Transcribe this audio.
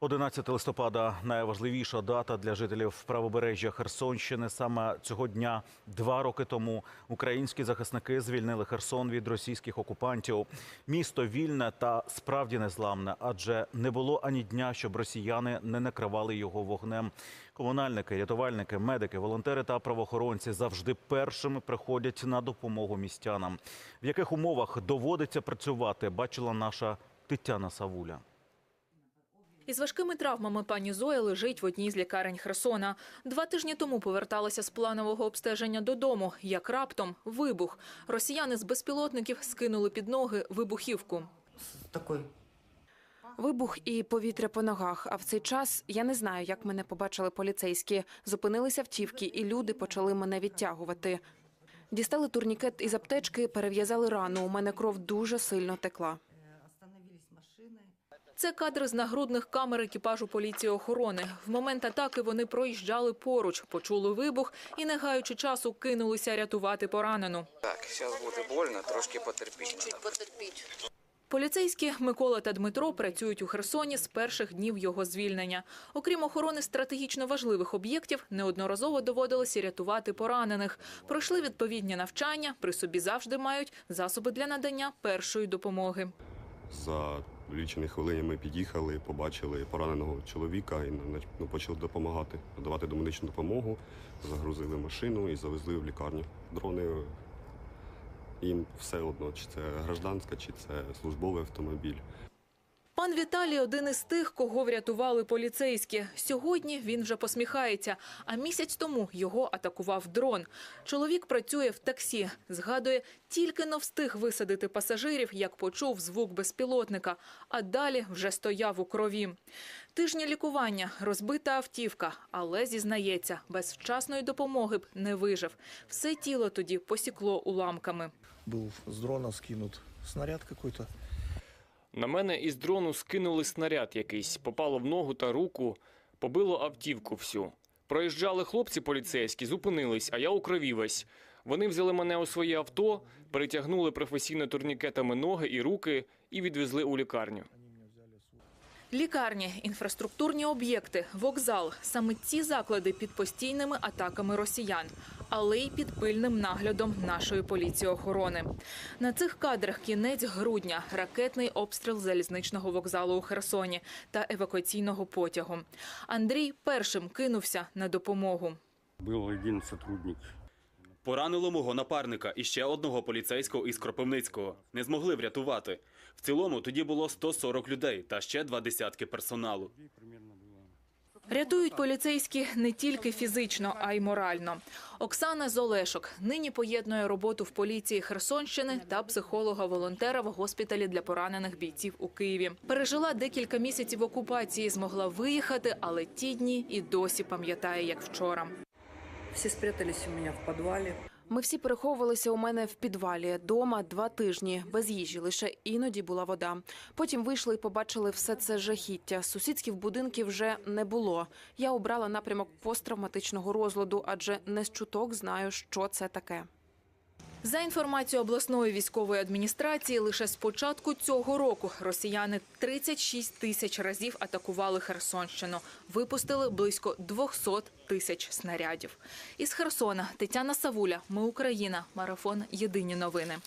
11 листопада найважливіша дата для жителів правобережжя Херсонщини. Саме цього дня, два роки тому, українські захисники звільнили Херсон від російських окупантів. Місто вільне та справді незламне, адже не було ані дня, щоб росіяни не накривали його вогнем. Комунальники, рятувальники, медики, волонтери та правоохоронці завжди першими приходять на допомогу містянам. В яких умовах доводиться працювати, бачила наша Тетяна Савуля. Із важкими травмами пані Зоя лежить в одній з лікарень Херсона. Два тижні тому поверталася з планового обстеження додому. Як раптом вибух. Росіяни з безпілотників скинули під ноги вибухівку. такой Вибух і повітря по ногах. А в цей час я не знаю, як мене побачили поліцейські. Зупинилися автівки, і люди почали мене відтягувати. Дістали турнікет із аптечки, перев'язали рану. У мене кров дуже сильно текла. Це кадри з нагрудних камер екіпажу поліції охорони. В момент атаки вони проїжджали поруч, почули вибух і, не гаючи часу, кинулися рятувати поранену. Так, зараз буде больно, трошки потерпіть. надо. Поліцейські Микола та Дмитро працюють у Херсоні з перших днів його звільнення. Окрім охорони стратегічно важливих об'єктів, неодноразово доводилося рятувати поранених. Пройшли відповідні навчання, при собі завжди мають засоби для надання першої допомоги. За лічені хвилини ми під'їхали, побачили пораненого чоловіка і ну, почали допомагати, надавати домедичну допомогу, загрузили машину і завезли в лікарню. Дрони їм все одно, чи це гражданська, чи це службовий автомобіль. Пан Віталій один із тих, кого врятували поліцейські. Сьогодні він вже посміхається. А місяць тому його атакував дрон. Чоловік працює в таксі. Згадує, тільки но встиг висадити пасажирів, як почув звук безпілотника. А далі вже стояв у крові. Тижні лікування, розбита автівка, але зізнається, без вчасної допомоги б не вижив. Все тіло тоді посікло уламками. был с дрона скинут снаряд какой-то. На мене із дрону скинули снаряд якийсь, попало в ногу та руку, побило автівку всю. Проїжджали хлопці поліцейські, зупинились, а я у крові весь. Вони взяли мене у своє авто, перетягнули професійно турнікетами ноги і руки і відвезли у лікарню. Лікарні, інфраструктурні об'єкти, вокзал саме ці заклади під постійними атаками росіян, але й під пильним наглядом нашої поліції охорони. На цих кадрах кінець грудня, ракетний обстріл залізничного вокзалу у Херсоні та евакуаційного потягу. Андрій першим кинувся на допомогу. Был один сотрудник. Поранило мого напарника і ще одного поліцейського із Кропивницького. Не змогли врятувати. В цілому тоді було 140 людей та ще два десятки персоналу. Рятують поліцейські не тільки фізично, а й морально. Оксана Золешок нині поєднує роботу в поліції Херсонщини та психолога-волонтера в госпіталі для поранених бійців у Києві. Пережила декілька місяців окупації, змогла виїхати, але ті дні і досі пам'ятає, як вчора. Всі спрятались у мене в подвале. Ми всі переховувалися у мене в підвалі дома два тижні без їжі. Лише іноді була вода. Потім вийшли і побачили все це жахіття. Сусідських будинків вже не було. Я обрала напрямок посттравматичного розладу, адже не з чуток знаю, що це таке. За інформацією обласної військової адміністрації, лише з початку цього року росіяни 36 тисяч разів атакували Херсонщину. Випустили близько 200 тисяч снарядів. Із Херсона Тетяна Савуля. Ми Україна. Марафон. Єдині новини.